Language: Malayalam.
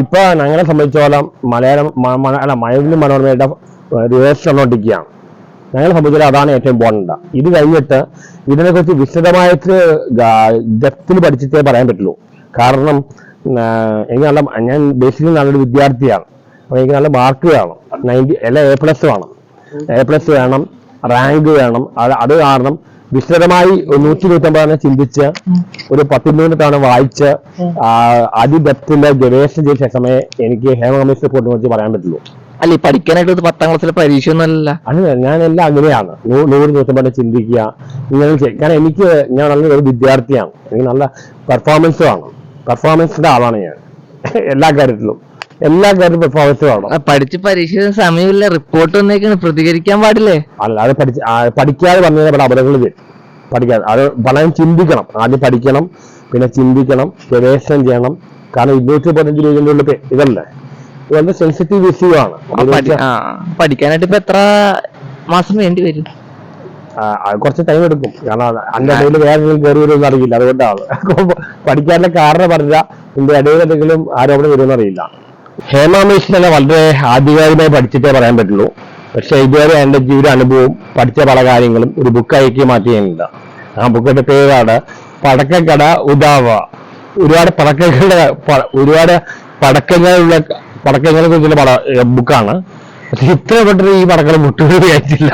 ഇപ്പൊ ഞങ്ങളെ സംബന്ധിച്ചോളം മലയാളം അല്ല മഴവിലും മനോരമയുടെ റിവേഴ്സ് നടന്നുകൊണ്ടിരിക്കുകയാണ് ഞങ്ങളെ സംബന്ധിച്ചോളം അതാണ് ഏറ്റവും ഇമ്പോർട്ടന്റ് ഇത് കഴിഞ്ഞിട്ട് ഇതിനെക്കുറിച്ച് വിശദമായിട്ട് ഡെപ്തിൽ പഠിച്ചിട്ടേ പറയാൻ പറ്റുള്ളൂ. കാരണം എനിക്ക് നല്ല ഞാൻ ബേസിക്കലി നല്ലൊരു വിദ്യാർത്ഥിയാണ്. അപ്പോൾ എനിക്ക് നല്ല മാർക്ക് വേണം. നയന്റി എല്ലാം എ പ്ലസ് വേണം. എ പ്ലസ് വേണം റാങ്ക് വേണം. അത് കാരണം വിശദമായി ഒരു നൂറ്റി നൂറ്റമ്പതിനെ ചിന്തിച്ച് ഒരു പത്തിരുന്നൂറ് തവണ വായിച്ച് അതിഡെപ്തിലെ ഗവേഷണം ചെയ്ത ശേഷമേ എനിക്ക് ഹേമ കമ്മീഷൻ റിപ്പോർട്ടിനെ കുറിച്ച് പറയാൻ പറ്റുള്ളൂ. അല്ല ഈ പഠിക്കാനായിട്ട് പത്താം ക്ലാസ്സിലെ പരീക്ഷ ഒന്നല്ല അല്ല ഞാൻ എല്ലാം അങ്ങനെയാണ്. നൂറ് നൂറ് നൂറ്റമ്പത് ചിന്തിക്കുക ഇങ്ങനെ ചെയ്യും കാരണം എനിക്ക് ഞാൻ നല്ലൊരു വിദ്യാർത്ഥിയാണ്. എനിക്ക് നല്ല പെർഫോമൻസും ആണ്. പെർഫോമൻസിന്റെ ആളാണ് ഞാൻ. എല്ലാ കാര്യത്തിലും. എല്ലാ കാര്യം പെർഫോമൻസ് വേണം. ആ, പഠിച്ച് പരീക്ഷ സമയമില്ല. റിപ്പോർട്ട് വന്നേക്കാണ്. പ്രതികരിക്കാൻ പാടില്ലേ? അല്ലാതെ പഠിച്ച് ആ, പഠിക്കാതെ വന്നാൽ ഇവിടെ അപകടങ്ങൾ വരും. പഠിക്കാതെ അത് വളരെ ചിന്തിക്കണം. ആദ്യം പഠിക്കണം പിന്നെ ചിന്തിക്കണം ഗവേഷണം ചെയ്യണം. കാരണം ഇരുന്നൂറ്റി പതിനഞ്ച് രൂപയുള്ള ഇതല്ലേ? ഇതൊന്ന് സെൻസിറ്റീവ് ഇഷ്യൂ ആണ്. ആ, പഠി- ആ, പഠിക്കാനായിട്ട് ഇപ്പൊ എത്ര മാസം വേണ്ടി വരും? ആ, കുറച്ച് ടൈം എടുക്കും. കാരണം അത് അതിന്റെ ഇടയിൽ വേറെ എന്തെങ്കിലും കയറി വരുമെന്ന് അറിയില്ല. അതുകൊണ്ടാണ്. പഠിക്കാനുള്ള കാരണം പറഞ്ഞാൽ ഇതിന്റെ ഇടയിൽ എന്തെങ്കിലും ആരോപണം വരുമെന്ന് അറിയില്ല. ഹേമാമേഷിനെ വളരെ ആധികാരികമായി പഠിച്ചിട്ടേ പറയാൻ പറ്റുള്ളൂ. പക്ഷെ ഇതുവരെ എന്റെ ജീവിത അനുഭവവും പഠിച്ച പല കാര്യങ്ങളും ഒരു ബുക്കായിക്ക് മാറ്റിയിട്ടുണ്ട് ആ ബുക്കിന്റെ പേരാണ് പടക്കക്കട ഉദാവ. ഒരുപാട് പടക്കങ്ങളുടെ ഒരുപാട് പടക്കങ്ങളുള്ള പടക്കങ്ങളെ കുറിച്ചുള്ള ബുക്കാണ് പക്ഷെ ഇത്ര പെട്ടെന്ന് ഈ പടക്കം മുട്ടുകൾ വിചാരിച്ചില്ല.